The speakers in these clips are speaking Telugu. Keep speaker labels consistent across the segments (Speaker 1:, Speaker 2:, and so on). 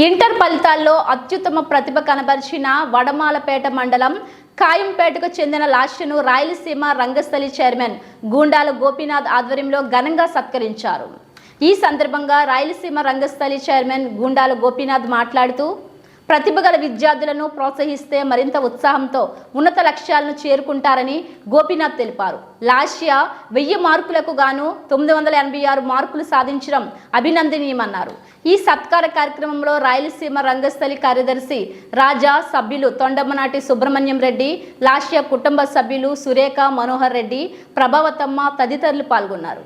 Speaker 1: ఇంటర్ ఫలితాల్లో అత్యుత్తమ ప్రతిభ కనబరిచిన వడమాలపేట మండలం కాయంపేటకు చెందిన లాస్యను రాయలసీమ రంగస్థలి చైర్మన్ గూండాల గోపీనాథ్ ఆధ్వర్యంలో ఘనంగా సత్కరించారు. ఈ సందర్భంగా రాయలసీమ రంగస్థలి చైర్మన్ గూండాల గోపీనాథ్ మాట్లాడుతూ ప్రతిభ గల విద్యార్థులను ప్రోత్సహిస్తే మరింత ఉత్సాహంతో ఉన్నత లక్ష్యాలను చేరుకుంటారని గోపీనాథ్ తెలిపారు. లాషియా వెయ్యి మార్కులకు గాను తొమ్మిది వందల ఎనభై ఆరు మార్కులు సాధించడం అభినందనీయమన్నారు. ఈ సత్కార కార్యక్రమంలో రాయలసీమ రంగస్థలి కార్యదర్శి రాజా సభ్యులు తొండమ్మనాటి సుబ్రహ్మణ్యం రెడ్డి లాస్య కుటుంబ సభ్యులు సురేఖ మనోహర్ రెడ్డి ప్రభావతమ్మ తదితరులు పాల్గొన్నారు.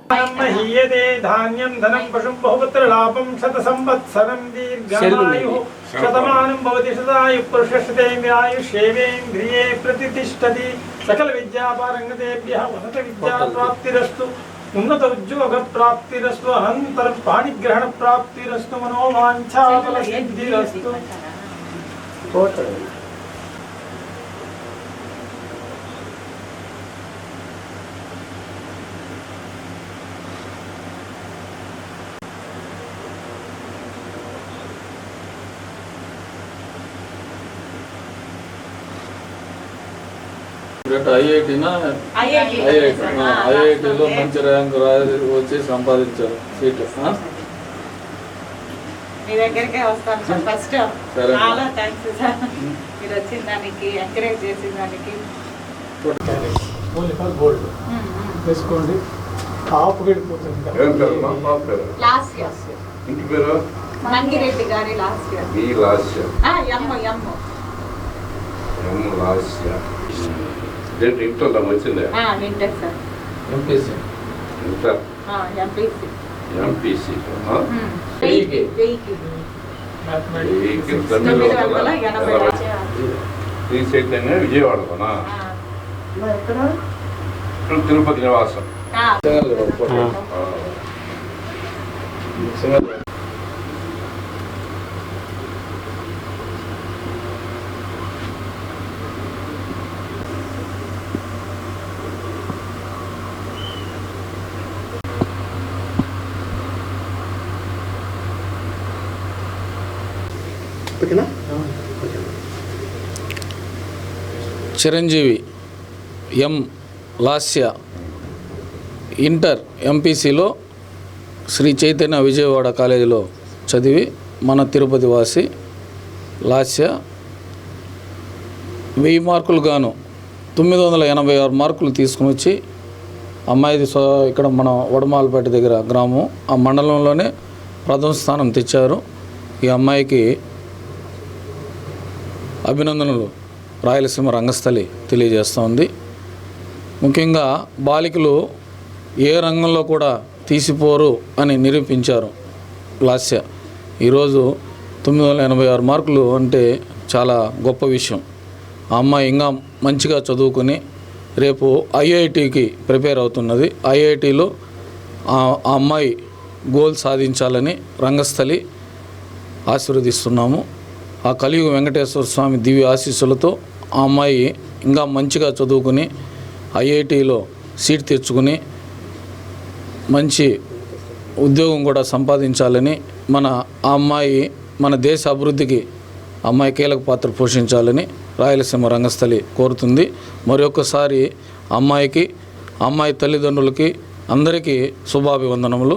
Speaker 2: ధాన్యం ధనం పశుం లాభం శత సంవత్సరం శతమానం భవతి శతాయు పురుషేంద్రియాయుష్యేవేంద్రియే ప్రతిష్టతి. సకల విద్యాపారంగతేభ్య ఉన్నత విద్యా ప్రాప్తిరస్తు. ఉన్నత ఉద్యోగ ప్రాప్తిరస్తు. అనంతరం పాణిగ్రహణ ప్రాప్తిరస్తు. మనోవాంఛాఫల సిద్ధిరస్తు.
Speaker 3: ఐఐటినా. ఐఐటి ఐఐటిలో. మంచి ర్యాంక్ రాయి వచ్చి సంపాదించారు సీట్?
Speaker 4: మీ దగ్గరికే వస్తాను సార్. ఫస్ట్
Speaker 3: సరే.
Speaker 4: చాలా థ్యాంక్స్ సార్. మీరు వచ్చిన దానికి ఎంకరేజ్ చేసిన దానికి.
Speaker 2: గోల్డ్. వేసుకోండి.
Speaker 5: మా పాప పేరు?
Speaker 4: లాస్ట్ ఇయర్
Speaker 5: ఇంటి పేరు?
Speaker 4: మంగిరెడ్డి గారి లాస్ట్ ఇయర్. ఎమ్మ ఎమ్మ
Speaker 5: ఎం లాస్య వచ్చిందే
Speaker 4: winter sir.
Speaker 3: MPC
Speaker 5: inter
Speaker 4: MPC
Speaker 5: MPC
Speaker 3: వెయ్యికి.
Speaker 4: వెయ్యికి.
Speaker 5: వెయ్యికి
Speaker 4: తొమ్మిది
Speaker 5: తొమ్మిది
Speaker 4: వందల ఎనభై
Speaker 5: శ్రీ చైతన్య విజయవాడలోనా? ఇక్కడ తిరుపతి నివాసం.
Speaker 3: చిరంజీవి ఎం లాస్య ఇంటర్ ఎంపీసీలో శ్రీ చైతన్య విజయవాడ కాలేజీలో చదివి మన తిరుపతి వాసి లాస్య వెయ్యి మార్కులు గాను తొమ్మిది వందల ఎనభై ఆరు మార్కులు తీసుకుని వచ్చి అమ్మాయిది సో ఇక్కడ మన వడమాలపేట దగ్గర గ్రామం ఆ మండలంలోనే ప్రథమ స్థానం తెచ్చారు. ఈ అమ్మాయికి అభినందనలు రాయలసీమ రంగస్థలి తెలియజేస్తోంది ముఖ్యంగా బాలికలు ఏ రంగంలో కూడా తీసిపోరు అని నిరూపించారు లాస్య. ఈరోజు తొమ్మిది వందల ఎనభై ఆరు మార్కులు అంటే చాలా గొప్ప విషయం. ఆ అమ్మాయి ఇంకా మంచిగా చదువుకుని రేపు ఐఐటికి ప్రిపేర్ అవుతున్నది. ఐఐటిలో ఆ అమ్మాయి గోల్ సాధించాలని రంగస్థలి ఆశీర్వదిస్తున్నాము. ఆ కలియుగ వెంకటేశ్వర స్వామి దివ్య ఆశీస్సులతో ఆ అమ్మాయి ఇంకా మంచిగా చదువుకుని ఐఐటిలో సీట్ తెచ్చుకుని మంచి ఉద్యోగం కూడా సంపాదించాలని మన ఆ అమ్మాయి మన దేశ అభివృద్ధికి అమ్మాయి కీలక పాత్ర పోషించాలని రాయలసీమ రంగస్థలి కోరుతుంది. మరొకసారి అమ్మాయికి అమ్మాయి తల్లిదండ్రులకి అందరికీ శుభాభివందనములు.